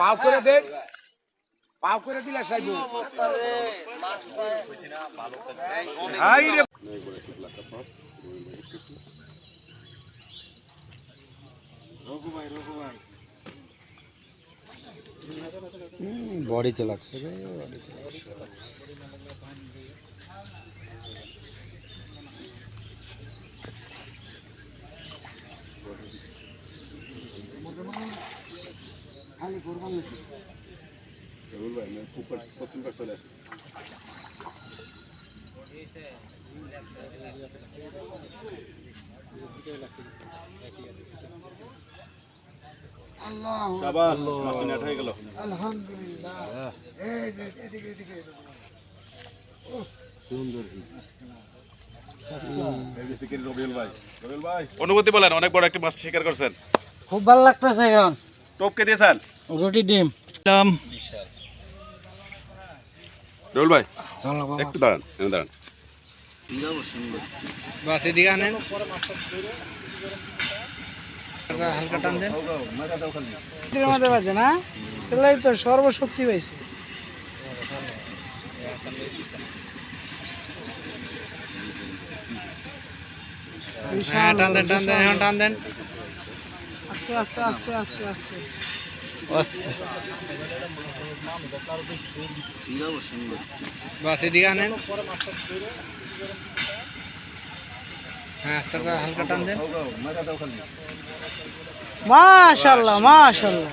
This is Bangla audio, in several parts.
ভাও করে দেখ ভাও করে দিলে সাইবো। হাই রে। বডিতে লাগছে রে বডিতে শাবাশ মাছ নেট হয়ে গেল। রবিউল ভাই। রবিউল ভাই। অনুভূতি বলেন অনেক বড় একটি মাছ শিকার করছেন। খুব ভালো লাগতেছে এখন। টোপকে দিয়েছেন? রুটি ডিম। ভাই একটু দাঁড়ান এখানে দাঁড়ান। বাস এদিকে আনেন। হালকা টান দেন। মধ্যে বাজে না? এলাই তো সর্বশক্তি পাইছে। হ্যাঁ টান দেন টান দেন এখন টান দেন। আস্তে আস্তে আস্তে আস্তে আস্তে। বাস এদিকে আনেন। হ্যাঁ আস্তে করে হালকা টান দেন। মাশাল্লাহ মাশাল্লাহ।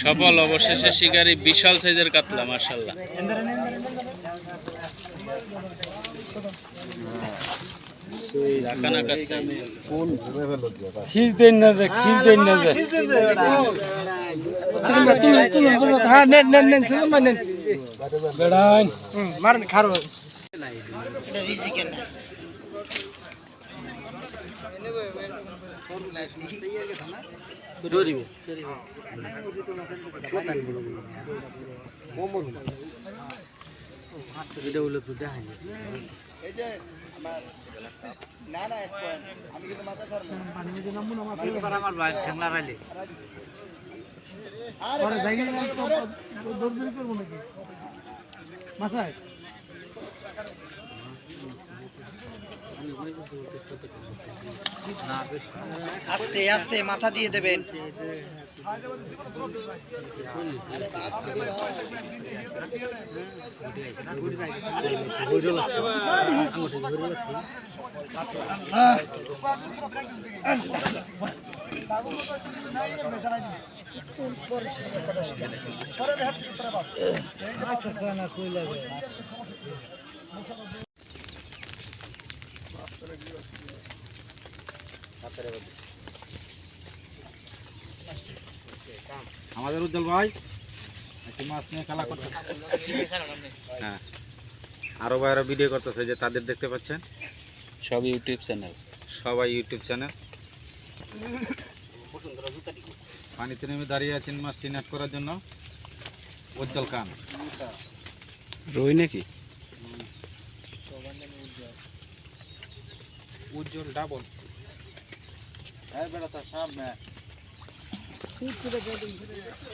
সফল অবশেষে শিকারি বিশাল সাইজের কাতলা মার্শাল্লাহ খিস দেন না যে খিস দেন না যে। হ্যাঁ নেন নেন নেন বেড়ান মারেন খারো আমার ভাই ঠেংলা রাইলে আস্তে আস্তে মাথা দিয়ে দেবেন। আমাদের উজ্জ্বল ভাই একটু মাছ নিয়ে খেলা করতে হ্যাঁ। আরও ভাইরা ভিডিও করতেছে যে তাদের দেখতে পাচ্ছেন? সব ইউটিউব চ্যানেল সবাই ইউটিউব চ্যানেল পানিতে নেমে দাঁড়িয়ে আছেন মাছটি নেট করার জন্য। উজ্জ্বল খান। রই নাকি? উজ্জ্বল ডাবল।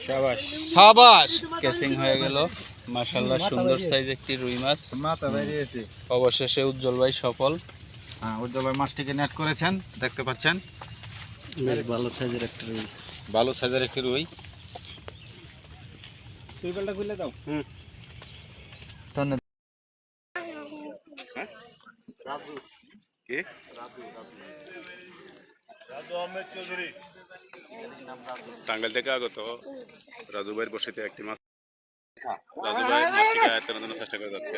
সাবাস। সাবাস! ক্যাচিং হয়ে গেল। সুন্দর সাইজ একটি রুই মাছ। মাথা বেরিয়েছে অবশেষে উজ্জ্বল ভাই সফল। হ্যাঁ উজ্জ্বল ভাই মাছটিকে নেট করেছেন দেখতে পাচ্ছেন। ভালো সাইজের একটা রুই। ভালো সাইজের একটি রুই। সুইবেলটা খুলে দাও। কে? টাঙ্গাইল থেকে আগত রাজু ভাইয়ের বসিতে একটি মাছ রাজু ভাই আয়ত্তের জন্য চেষ্টা করে যাচ্ছে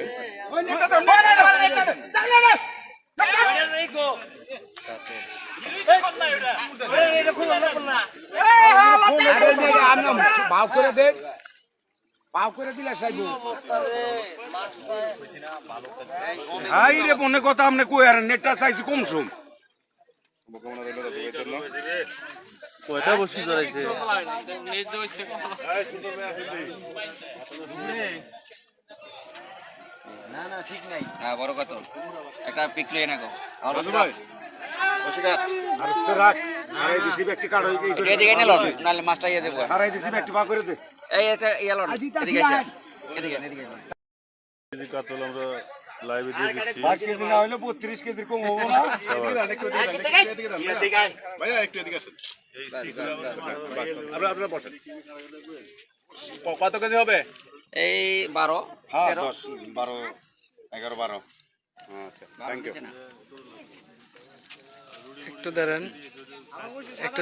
করে ভাও করে দিলে সাইবো হাই রে মনে কথা আপনি কই আর নেটটা চাইছি কম কয়টা বসি ধরাইছে হ্যাঁ বড় একটা পিক ভাই আর রাখ সারাই দিছি ব্যক্তি কাট হই এটা এদিকে নিল মাছটা ইয়ে দেবো। সারাই দিছি ব্যক্তি পা করে দে। এই এটা ইয়ালো এদিকে এদিকে এদিকে কেজি কাতল আমরা লাইভে দিয়ে দিচ্ছি। পাঁচ কেজি না হইলে বত্রিশ কেজির কম হব না। ভাইয়া একটু এদিকে আসেন। আপনারা আপনারা বসেন। কত কেজি হবে? এই বারো হ্যাঁ দশ বারো এগারো বারো। আচ্ছা থ্যাংক ইউ একটু দাঁড়ান। একটু